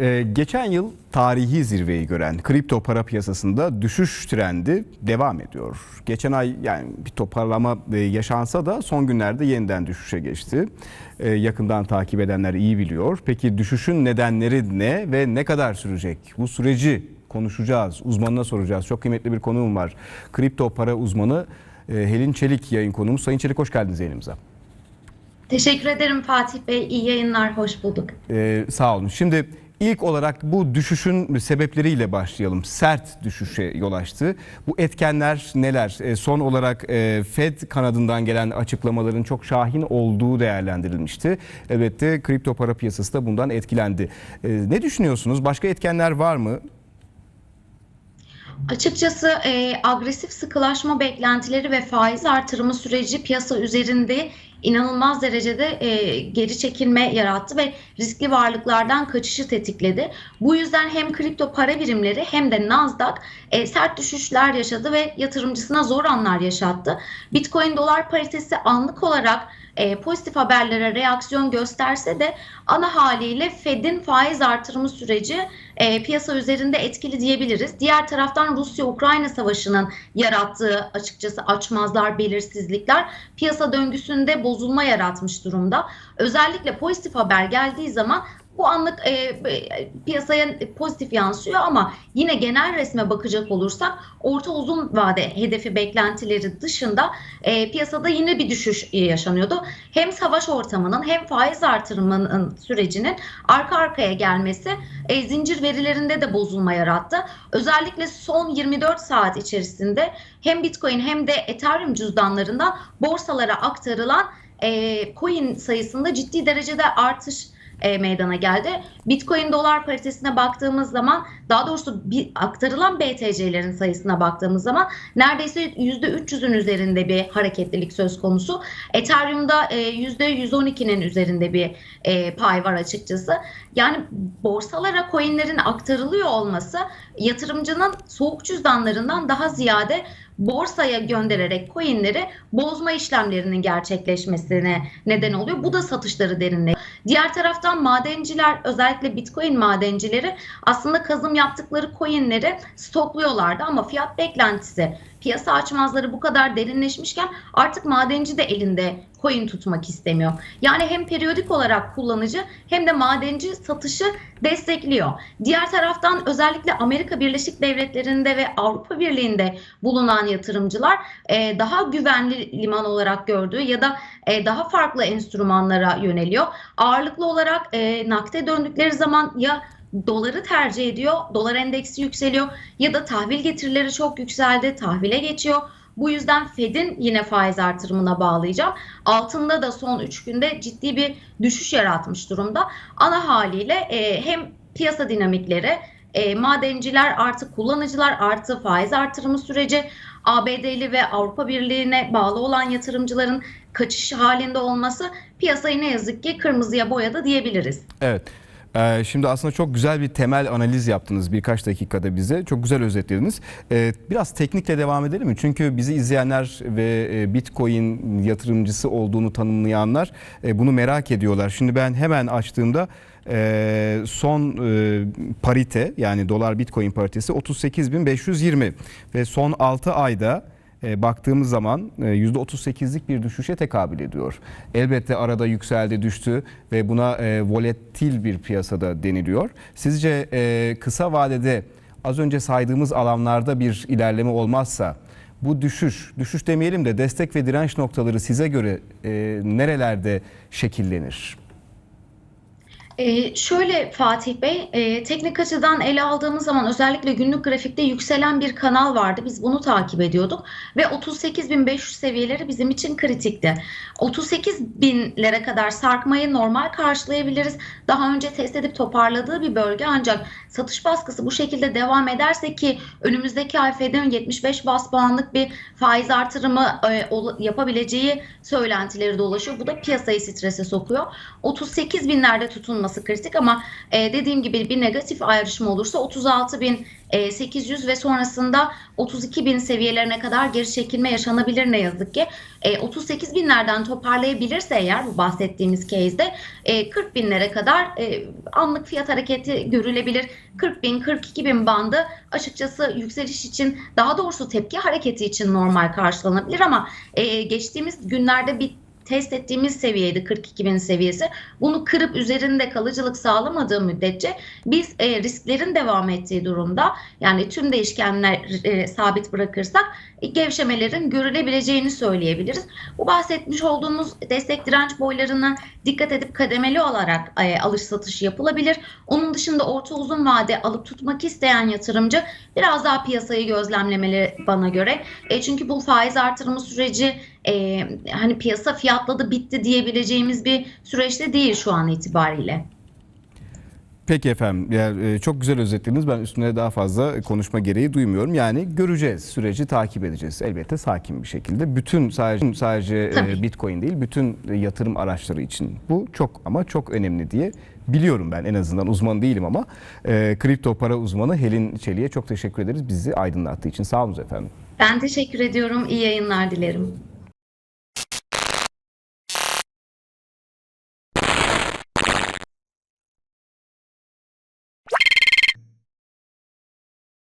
Ee, geçen yıl tarihi zirveyi gören kripto para piyasasında düşüş trendi devam ediyor. Geçen ay yani bir toparlama e, yaşansa da son günlerde yeniden düşüşe geçti. Ee, yakından takip edenler iyi biliyor. Peki düşüşün nedenleri ne ve ne kadar sürecek? Bu süreci konuşacağız, uzmanına soracağız. Çok kıymetli bir konuğum var. Kripto para uzmanı e, Helin Çelik yayın konuğumuz. Sayın Çelik hoş geldiniz yayınımıza. Teşekkür ederim Fatih Bey. İyi yayınlar, hoş bulduk. Ee, sağ olun. Şimdi ilk olarak bu düşüşün sebepleriyle başlayalım. Sert düşüşe yol açtı. Bu etkenler neler? Ee, son olarak e, Fed kanadından gelen açıklamaların çok şahin olduğu değerlendirilmişti. Elbette kripto para piyasası da bundan etkilendi. Ee, ne düşünüyorsunuz? Başka etkenler var mı? Açıkçası e, agresif sıkılaşma beklentileri ve faiz artırımı süreci piyasa üzerinde inanılmaz derecede e, geri çekilme yarattı ve riskli varlıklardan kaçışı tetikledi. Bu yüzden hem kripto para birimleri hem de Nasdaq e, sert düşüşler yaşadı ve yatırımcısına zor anlar yaşattı. Bitcoin dolar paritesi anlık olarak e, pozitif haberlere reaksiyon gösterse de ana haliyle Fed'in faiz artırımı süreci e, piyasa üzerinde etkili diyebiliriz. Diğer taraftan Rusya-Ukrayna savaşının yarattığı açıkçası açmazlar, belirsizlikler piyasa döngüsünde bozulma yaratmış durumda. Özellikle pozitif haber geldiği zaman bu anlık e, e, piyasaya pozitif yansıyor ama yine genel resme bakacak olursak orta uzun vade hedefi beklentileri dışında e, piyasada yine bir düşüş yaşanıyordu. Hem savaş ortamının hem faiz artırımının sürecinin arka arkaya gelmesi e, zincir verilerinde de bozulma yarattı. Özellikle son 24 saat içerisinde hem Bitcoin hem de Ethereum cüzdanlarından borsalara aktarılan e, coin sayısında ciddi derecede artış e, meydana geldi. Bitcoin dolar paritesine baktığımız zaman daha doğrusu bir, aktarılan BTC'lerin sayısına baktığımız zaman neredeyse %300'ün üzerinde bir hareketlilik söz konusu. Ethereum'da e, %112'nin üzerinde bir e, pay var açıkçası. Yani borsalara coinlerin aktarılıyor olması yatırımcının soğuk cüzdanlarından daha ziyade borsaya göndererek coinleri bozma işlemlerinin gerçekleşmesine neden oluyor. Bu da satışları derinleştiriyor. Diğer taraftan madenciler özellikle Bitcoin madencileri aslında kazım yaptıkları coinleri stokluyorlardı ama fiyat beklentisi piyasa açmazları bu kadar derinleşmişken artık madenci de elinde coin tutmak istemiyor. Yani hem periyodik olarak kullanıcı hem de madenci satışı destekliyor. Diğer taraftan özellikle Amerika Birleşik Devletleri'nde ve Avrupa Birliği'nde bulunan yatırımcılar e, daha güvenli liman olarak gördüğü ya da e, daha farklı enstrümanlara yöneliyor. Ağırlıklı olarak e, nakde döndükleri zaman ya doları tercih ediyor, dolar endeksi yükseliyor ya da tahvil getirileri çok yükseldi, tahvile geçiyor. Bu yüzden Fed'in yine faiz artırımına bağlayacağım. Altında da son 3 günde ciddi bir düşüş yaratmış durumda. Ana haliyle e, hem piyasa dinamikleri, e, madenciler artı kullanıcılar artı faiz artırımı süreci, ABD'li ve Avrupa Birliği'ne bağlı olan yatırımcıların kaçış halinde olması piyasayı ne yazık ki kırmızıya boyadı diyebiliriz. Evet. Ee, Şimdi aslında çok güzel bir temel analiz yaptınız birkaç dakikada bize. Çok güzel özetlediniz. Ee, Biraz teknikle devam edelim mi? Çünkü bizi izleyenler ve e, Bitcoin yatırımcısı olduğunu tanımlayanlar e, bunu merak ediyorlar. Şimdi ben hemen açtığımda e, son e, parite yani dolar Bitcoin paritesi 38.520 ve son 6 ayda e, baktığımız zaman e, %38'lik bir düşüşe tekabül ediyor. Elbette arada yükseldi düştü ve buna e, volatil bir piyasada deniliyor. Sizce e, kısa vadede az önce saydığımız alanlarda bir ilerleme olmazsa bu düşüş, düşüş demeyelim de destek ve direnç noktaları size göre e, nerelerde şekillenir? Ee, şöyle Fatih Bey, e, teknik açıdan ele aldığımız zaman özellikle günlük grafikte yükselen bir kanal vardı. Biz bunu takip ediyorduk ve 38.500 seviyeleri bizim için kritikti. 38.000'lere kadar sarkmayı normal karşılayabiliriz. Daha önce test edip toparladığı bir bölge ancak satış baskısı bu şekilde devam ederse ki önümüzdeki ay Fed'in 75 bas puanlık bir faiz artırımı e, yapabileceği söylentileri dolaşıyor. Bu da piyasayı strese sokuyor. 38 binlerde tutunması olması kritik ama e, dediğim gibi bir negatif ayrışma olursa 36.800 ve sonrasında 32.000 seviyelerine kadar geri çekilme yaşanabilir ne yazık ki. E, 38 binlerden toparlayabilirse eğer bu bahsettiğimiz case'de e, 40 binlere kadar e, anlık fiyat hareketi görülebilir. 40 bin 42 bin bandı açıkçası yükseliş için daha doğrusu tepki hareketi için normal karşılanabilir ama e, geçtiğimiz günlerde bir test ettiğimiz seviyeydi 42 bin seviyesi. Bunu kırıp üzerinde kalıcılık sağlamadığı müddetçe biz e, risklerin devam ettiği durumda yani tüm değişkenler e, sabit bırakırsak e, gevşemelerin görülebileceğini söyleyebiliriz. Bu bahsetmiş olduğumuz destek direnç boylarına dikkat edip kademeli olarak e, alış satış yapılabilir. Onun dışında orta uzun vade alıp tutmak isteyen yatırımcı biraz daha piyasayı gözlemlemeli bana göre. E, çünkü bu faiz artırımı süreci e, hani piyasa fiyatladı bitti diyebileceğimiz bir süreçte değil şu an itibariyle. Peki efendim. Yani e, çok güzel özetlediniz. Ben üstüne daha fazla konuşma gereği duymuyorum. Yani göreceğiz. Süreci takip edeceğiz. Elbette sakin bir şekilde. Bütün sadece sadece e, Tabii. Bitcoin değil, bütün yatırım araçları için bu çok ama çok önemli diye biliyorum ben en azından uzman değilim ama e, kripto para uzmanı Helin Çelik'e çok teşekkür ederiz bizi aydınlattığı için. Sağ olun efendim. Ben teşekkür ediyorum. İyi yayınlar dilerim.